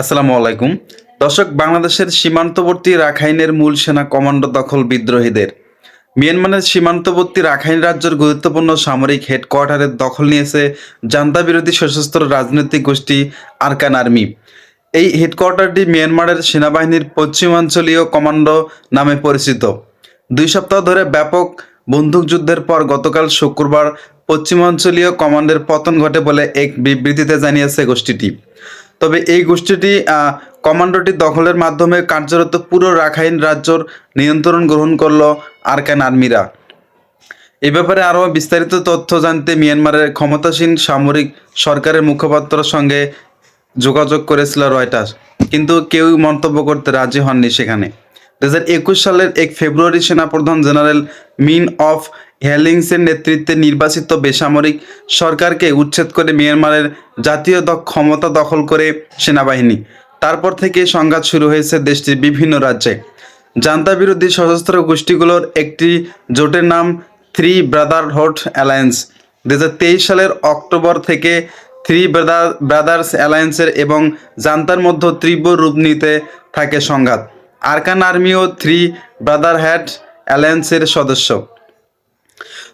আসসালামু আলাইকুম। দর্শক, বাংলাদেশের সীমান্তবর্তী রাখাইনের মূল সেনা কমান্ডো দখল বিদ্রোহীদের। মিয়ানমারের সীমান্তবর্তী রাখাইন রাজ্যের গুরুত্বপূর্ণ সামরিক হেডকোয়ার্টারের দখল নিয়েছে জান্তা বিরোধী সশস্ত্র রাজনৈতিক গোষ্ঠী আরকান আর্মি। এই হেডকোয়ার্টারটি মিয়ানমারের সেনাবাহিনীর পশ্চিমাঞ্চলীয় কমান্ডো নামে পরিচিত। দুই সপ্তাহ ধরে ব্যাপক বন্দুকযুদ্ধের পর গতকাল শুক্রবার পশ্চিমাঞ্চলীয় কমান্ডের পতন ঘটে বলে এক বিবৃতিতে জানিয়েছে গোষ্ঠীটি। তবে এই গোষ্ঠীটি কমান্ডোটি দখলের মাধ্যমে কার্যরত পুরো রাখাইন রাজ্যর নিয়ন্ত্রণ গ্রহণ করল আরকান আর্মিরা। এ ব্যাপারে আরও বিস্তারিত তথ্য জানতে মিয়ানমারের ক্ষমতাসীন সামরিক সরকারের মুখপাত্রের সঙ্গে যোগাযোগ করেছিল রয়টার্স, কিন্তু কেউ মন্তব্য করতে রাজি হননি সেখানে। দু হাজার একুশ সালের এক ফেব্রুয়ারি সেনাপ্রধান জেনারেল মিন অফ হেলিংসের নেতৃত্বে নির্বাচিত বেসামরিক সরকারকে উচ্ছেদ করে মিয়ানমারের জাতীয় ক্ষমতা দখল করে সেনাবাহিনী। তারপর থেকে সংঘাত শুরু হয়েছে দেশটির বিভিন্ন রাজ্যে। জান্তা বিরোধী সশস্ত্র গোষ্ঠীগুলোর একটি জোটের নাম থ্রি ব্রাদারহুড অ্যালায়েন্স দু হাজার তেইশ সালের অক্টোবর থেকে থ্রি ব্রাদার ব্রাদার্স অ্যালায়েন্সের এবং জান্তার মধ্যে তীব্র রূপ নিতে থাকে সংঘাত। আরকান আর্মিও থ্রি ব্রাদারহ্যাড অ্যালায়েন্সের সদস্য।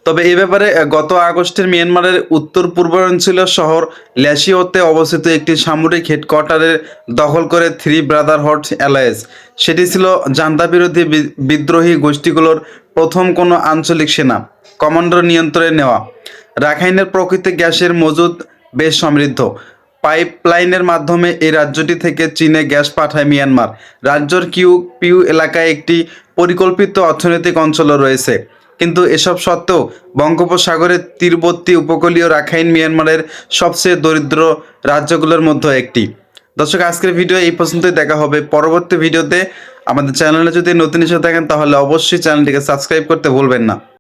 তবে এ ব্যাপারে গত আগস্টের মিয়ানমারের উত্তর পূর্বাঞ্চলীয় শহর ল্যাসিওতে অবস্থিত একটি সামরিক হেডকোয়ার্টারের দখল করে থ্রি ব্রাদারহুড অ্যালায়েন্স। সেটি ছিল জান্তা বিরোধী বিদ্রোহী গোষ্ঠীগুলোর প্রথম কোনো আঞ্চলিক সেনা, কমান্ডার নিয়ন্ত্রণে নেওয়া। রাখাইনের প্রকৃতি গ্যাসের মজুদ বেশ সমৃদ্ধ। পাইপলাইনের মাধ্যমে এই রাজ্যটি থেকে চীনে গ্যাস পাঠায় মিয়ানমার। রাজ্যর কিউ, পিউ এলাকায় একটি পরিকল্পিত অর্থনৈতিক অঞ্চলও রয়েছে। কিন্তু এসব সত্ত্বেও বঙ্গোপসাগরের তীরবর্তী উপকূলীয় রাখাইন মিয়ানমারের সবচেয়ে দরিদ্র রাজ্যগুলোর মধ্যে একটি। দর্শক, আজকের ভিডিও এই পর্যন্তই। দেখা হবে পরবর্তী ভিডিওতে। আমাদের চ্যানেলে যদি নতুন এসে থাকেন, তাহলে অবশ্যই চ্যানেলটিকে সাবস্ক্রাইব করতে ভুলবেন না।